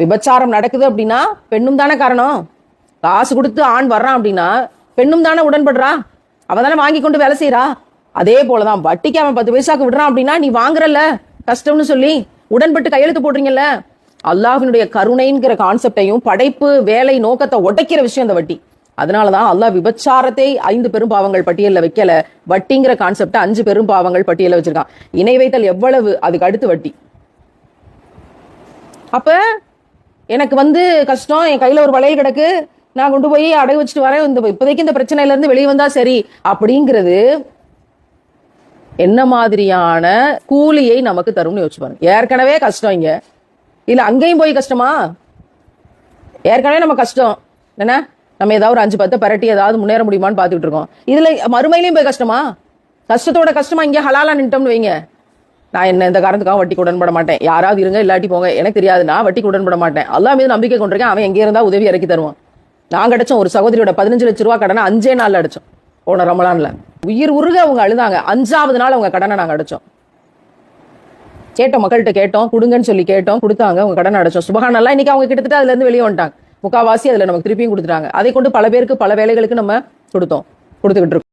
விபச்சாரம் நடக்குது அப்படின்னா பெண்ணும் தானே காரணம். காசு கொடுத்து ஆண் வர்றான் அப்படின்னா பெண்ணும் தானே உடன்படுறா? அவன் தானே வாங்கி கொண்டு வேலை செய்யறா அதே போலதான் வட்டிக்கு அவன் பத்து பைசாக்கு விடுறான் அப்படின்னா நீ வாங்குறல்ல? கஷ்டம்னு சொல்லி உடன்பட்டு கையெழுத்து போடுறீங்கல்ல? அல்லாஹினுடைய கருணைங்கிற கான்செப்டையும் படைப்பு வேலை நோக்கத்தை உடைக்கிற விஷயம் இந்த வட்டி. அதனாலதான் அல்லாஹ் விபச்சாரத்தை ஐந்து பெரும் பாவங்கள் பட்டியலில் வைக்கல. வட்டிங்கிற கான்செப்டை அஞ்சு பெரும் பாவங்கள் பட்டியலில் வச்சிருக்கான். இணை வைத்தல் எவ்வளவு? அதுக்கு அடுத்து வட்டி. அப்ப எனக்கு வந்து கஷ்டம் என் கையில் ஒரு வளையல் கிடக்கு. நான் கொண்டு போய் அடகு வச்சுட்டு வரேன். இந்த இப்போதைக்கு இந்த பிரச்சனையிலேருந்து வெளியே வந்தால் சரி. அப்படிங்கிறது என்ன மாதிரியான கூலியை நமக்கு தரும்னு யோசிச்சு பாருங்க. ஏற்கனவே கஷ்டம் இங்கே. இல்லை அங்கேயும் போய் கஷ்டமா? ஏற்கனவே நம்ம கஷ்டம். என்ன நம்ம ஏதாவது ஒரு அஞ்சு பத்து பரட்டி ஏதாவது முன்னேற முடியுமான்னு பார்த்துட்டு இருக்கோம். இதில் மறுமையிலையும் போய் கஷ்டமா? கஷ்டத்தோட கஷ்டமா இங்கே ஹலாலாக நின்ட்டோம்னு வைங்க. நான் என்ன இந்த காரணத்துக்காக வட்டிக்கு உடன்பட மாட்டேன். யாராவது இருங்க இல்லாட்டி போங்க. எனக்கு தெரியாது. நான் வட்டிக்கு உடன்பட மாட்டேன். அல்லாஹ் மீது நம்பிக்கை கொண்டிருக்கேன். அவன் எங்கே இருந்தால் உதவி இறக்கி தருவான். நான் கிடைச்சோம் ஒரு சகோதரியோட பதினஞ்சு லட்ச ரூபா கடனை அஞ்சே நாளில் அடைச்சோம். போன ரமலானில். உயிர் உருக அவங்க அழுதாங்க. அஞ்சாவது நாள் அவங்க கடனை நாங்க அடைச்சோம். கேட்டோம் மக்கள்கிட்ட கேட்டோம். கொடுங்கன்னு சொல்லி கேட்டோம். கொடுத்தாங்க. அவங்க கடன் அடைச்சோம். சுபகானெல்லாம் இன்னைக்கு அவங்க கிட்டத்தட்ட அதுலேருந்து வெளியே வந்துட்டாங்க. முக்காவாசி அதுல நமக்கு திருப்பியும் கொடுத்துட்டாங்க. அதை கொண்டு பல பேருக்கு பல வேலைகளுக்கு நம்ம கொடுத்தோம். கொடுத்துக்கிட்டு இருக்கோம்.